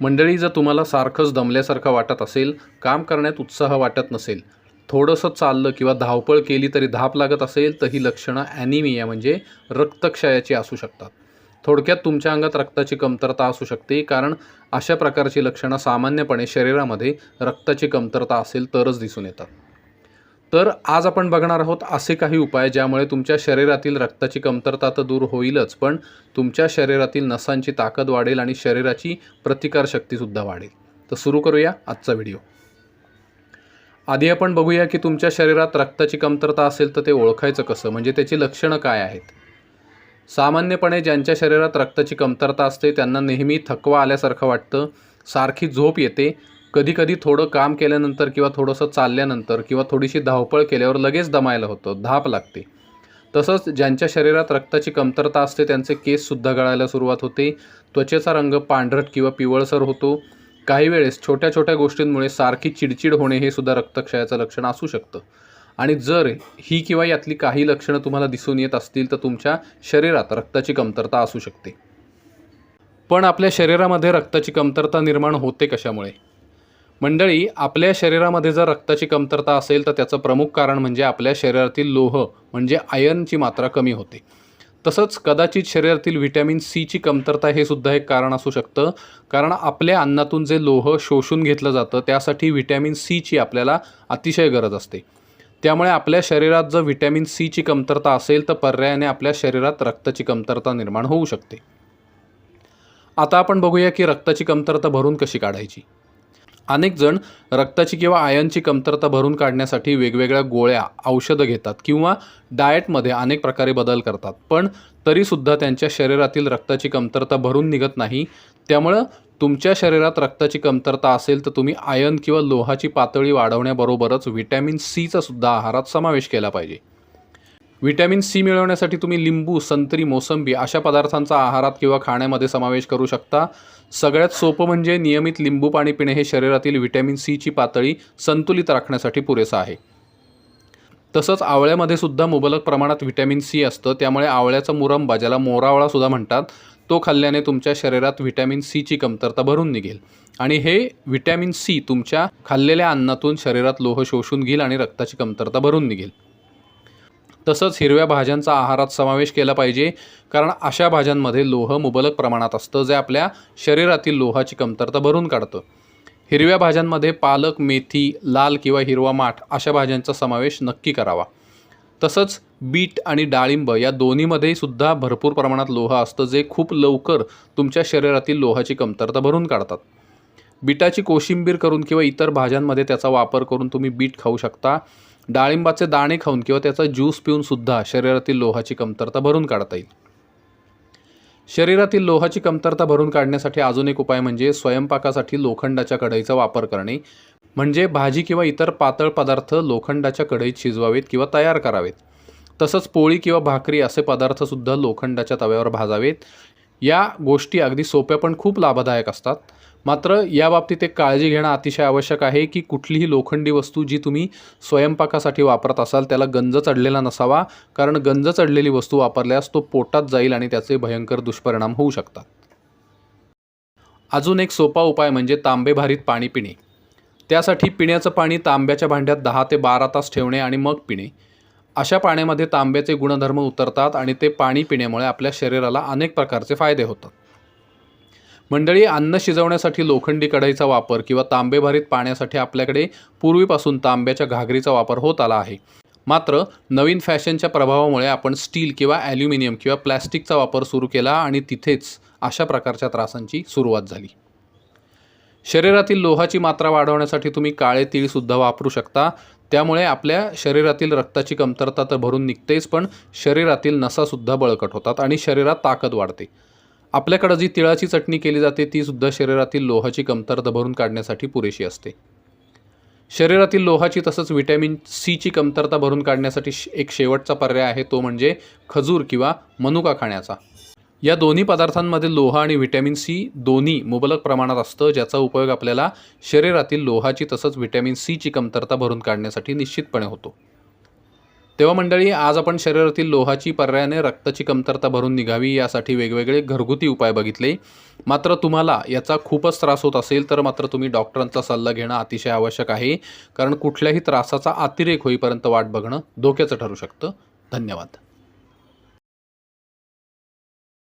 मंडळी जर तुम्हाला सारखंच दमल्यासारखं वाटत असेल काम करण्यात उत्साह वाटत नसेल थोडंसं चाललं किंवा धावपळ केली तरी धाप लागत असेल तर ही लक्षणं ॲनिमिया म्हणजे रक्तक्षयाची असू शकतात. थोडक्यात तुमच्या अंगात रक्ताची कमतरता असू शकते कारण अशा प्रकारची लक्षणं सामान्यपणे शरीरामध्ये रक्ताची कमतरता असेल तरच दिसून येतात. तर आज आपण बघणार आहोत असे काही उपाय ज्यामुळे तुमच्या शरीरातील रक्ताची कमतरता तर दूर होईलच पण तुमच्या शरीरातील नसांची ताकद वाढेल आणि शरीराची प्रतिकारशक्तीसुद्धा वाढेल. तर सुरू करूया आजचा व्हिडिओ. आधी आपण बघूया की तुमच्या शरीरात रक्ताची कमतरता असेल तर ते ओळखायचं कसं म्हणजे त्याची लक्षणं काय आहेत? सामान्यपणे ज्यांच्या शरीरात रक्ताची कमतरता असते त्यांना नेहमी थकवा आल्यासारखं वाटतं सारखी झोप येते कधीकधी थोडं काम केल्यानंतर किंवा थोडंसं चालल्यानंतर किंवा थोडीशी धावपळ केल्यावर लगेच दमायला होतं धाप लागते. तसंच ज्यांच्या शरीरात रक्ताची कमतरता असते त्यांचे केससुद्धा गळायला सुरुवात होते. त्वचेचा रंग पांढरट किंवा पिवळसर होतो. काही वेळेस छोट्या छोट्या गोष्टींमुळे सारखी चिडचिड होणे हे सुद्धा रक्तक्षयाचं लक्षण असू शकतं. आणि जर ही किंवा यातली काही लक्षणं तुम्हाला दिसून येत असतील तर तुमच्या शरीरात रक्ताची कमतरता असू शकते. पण आपल्या शरीरामध्ये रक्ताची कमतरता निर्माण होते कशामुळे? मंडळी आपल्या शरीरामध्ये जर रक्ताची कमतरता असेल तर त्याचं प्रमुख कारण म्हणजे आपल्या शरीरातील लोह म्हणजे आयर्नची मात्रा कमी होते. तसंच कदाचित शरीरातील व्हिटॅमिन सीची कमतरता हे सुद्धा एक कारण असू शकतं. कारण आपल्या अन्नातून जे लोह शोषून घेतलं जातं त्यासाठी व्हिटॅमिन सीची आपल्याला अतिशय गरज असते. त्यामुळे आपल्या शरीरात जर व्हिटॅमिन सीची कमतरता असेल तर पर्यायाने आपल्या शरीरात रक्ताची कमतरता निर्माण होऊ शकते. आता आपण बघूया की रक्ताची कमतरता भरून कशी काढायची. अनेक जण रक्ताची किंवा आयनची कमतरता भरून काढण्यासाठी वेगवेगळ्या गोळ्या औषधं घेतात किंवा डाएटमध्ये अनेक प्रकारे बदल करतात. पण तरीसुद्धा त्यांच्या शरीरातील रक्ताची कमतरता भरून निघत नाही. त्यामुळं तुमच्या शरीरात रक्ताची कमतरता असेल तर तुम्ही आयन किंवा लोहाची पातळी वाढवण्याबरोबरच व्हिटॅमिन सीचा सुद्धा आहारात समावेश केला पाहिजे. व्हिटॅमिन सी मिळवण्यासाठी तुम्ही लिंबू संत्री मोसंबी अशा पदार्थांचा आहारात किंवा खाण्यामध्ये समावेश करू शकता. सगळ्यात सोपं म्हणजे नियमित लिंबू पाणी पिणे हे शरीरातील व्हिटॅमिन सीची पातळी संतुलित राखण्यासाठी पुरेसं आहे. तसंच आवळ्यामध्ये सुद्धा मुबलक प्रमाणात व्हिटॅमिन सी असतं. त्यामुळे आवळ्याचा मुरंबा ज्याला मोरावळा सुद्धा म्हणतात. तो खाल्ल्याने तुमच्या शरीरात व्हिटॅमिन सीची कमतरता भरून निघेल. आणि हे व्हिटॅमिन सी तुमच्या खाल्लेल्या अन्नातून शरीरात लोह शोषून घेईल आणि रक्ताची कमतरता भरून निघेल. तसंच हिरव्या भाज्यांचा आहारात समावेश केला पाहिजे कारण अशा भाज्यांमध्ये लोह मुबलक प्रमाणात असतं जे आपल्या शरीरातील लोहाची कमतरता भरून काढतं. हिरव्या भाज्यांमध्ये पालक मेथी लाल किंवा हिरवा माठ अशा भाज्यांचा समावेश नक्की करावा. तसंच बीट आणि डाळिंब या दोन्हीमध्ये सुद्धा भरपूर प्रमाणात लोह असतं जे खूप लवकर तुमच्या शरीरातील लोहाची कमतरता भरून काढतात. बीटाची कोशिंबीर करून किंवा इतर भाज्यांमध्ये त्याचा वापर करून तुम्ही बीट खाऊ शकता. डाळिंबाचे दाणे खाऊन किंवा त्याचा ज्यूस पिऊनसुद्धा शरीरातील लोहाची कमतरता भरून काढता येईल. शरीरातील लोहाची कमतरता भरून काढण्यासाठी अजून एक उपाय म्हणजे स्वयंपाकासाठी लोखंडाच्या कढईचा वापर करणे. म्हणजे भाजी किंवा इतर पातळ पदार्थ लोखंडाच्या कढईत शिजवावेत किंवा तयार करावेत. तसंच पोळी किंवा भाकरी असे पदार्थसुद्धा लोखंडाच्या तव्यावर भाजावेत. या गोष्टी अगदी सोप्या पण खूप लाभदायक असतात. मात्र याबाबतीत एक काळजी घेणं अतिशय आवश्यक आहे की कुठलीही लोखंडी वस्तू जी तुम्ही स्वयंपाकासाठी वापरत असाल त्याला गंज चढलेला नसावा. कारण गंज चढलेली वस्तू वापरल्यास तो पोटात जाईल आणि त्याचे भयंकर दुष्परिणाम होऊ शकतात. अजून एक सोपा उपाय म्हणजे तांबेभारीत पाणी पिणे. त्यासाठी पिण्याचं पाणी तांब्याच्या भांड्यात दहा ते बारा तास ठेवणे आणि मग पिणे. अशा पाण्यामध्ये तांब्याचे गुणधर्म उतरतात आणि ते पाणी पिण्यामुळे आपल्या शरीराला अनेक प्रकारचे फायदे होतात. मंडळी अन्न शिजवण्यासाठी लोखंडी कढईचा वापर किंवा तांबेभारीत पाण्यासाठी आपल्याकडे पूर्वीपासून तांब्याच्या घागरीचा वापर होत आला आहे. मात्र नवीन फॅशनच्या प्रभावामुळे आपण स्टील किंवा ॲल्युमिनियम किंवा प्लॅस्टिकचा वापर सुरू केला आणि तिथेच अशा प्रकारच्या त्रासांची सुरुवात झाली. शरीरातील लोहाची मात्रा वाढवण्यासाठी तुम्ही काळे तीळसुद्धा वापरू शकता. त्यामुळे आपल्या शरीरातील रक्ताची कमतरता तर भरून निघतेच पण शरीरातील नसासुद्धा बळकट होतात आणि शरीरात ताकद वाढते. आपल्याकडं जी तिळाची चटणी केली जाते ती सुद्धा शरीरातील लोहाची कमतरता भरून काढण्यासाठी पुरेशी असते. शरीरातील लोहाची तसंच व्हिटॅमिन सीची कमतरता भरून काढण्यासाठी एक शेवटचा पर्याय आहे तो म्हणजे खजूर किंवा मनुका खाण्याचा. या दोन्ही पदार्थांमध्ये लोह आणि व्हिटॅमिन सी दोन्ही मुबलक प्रमाणात असतं ज्याचा उपयोग आपल्याला शरीरातील लोहाची तसंच व्हिटॅमिन सीची कमतरता भरून काढण्यासाठी निश्चितपणे होतो. तेव्हा मंडळी आज आपण शरीरातील लोहाची पर्यायाने रक्ताची कमतरता भरून निघावी यासाठी वेगवेगळे घरगुती उपाय बघितले. मात्र तुम्हाला याचा खूपच त्रास होत असेल तर मात्र तुम्ही डॉक्टरांचा सल्ला घेणं अतिशय आवश्यक आहे. कारण कुठल्याही त्रासाचा अतिरेक होईपर्यंत वाट बघणं धोक्याचं ठरू शकतं. धन्यवाद.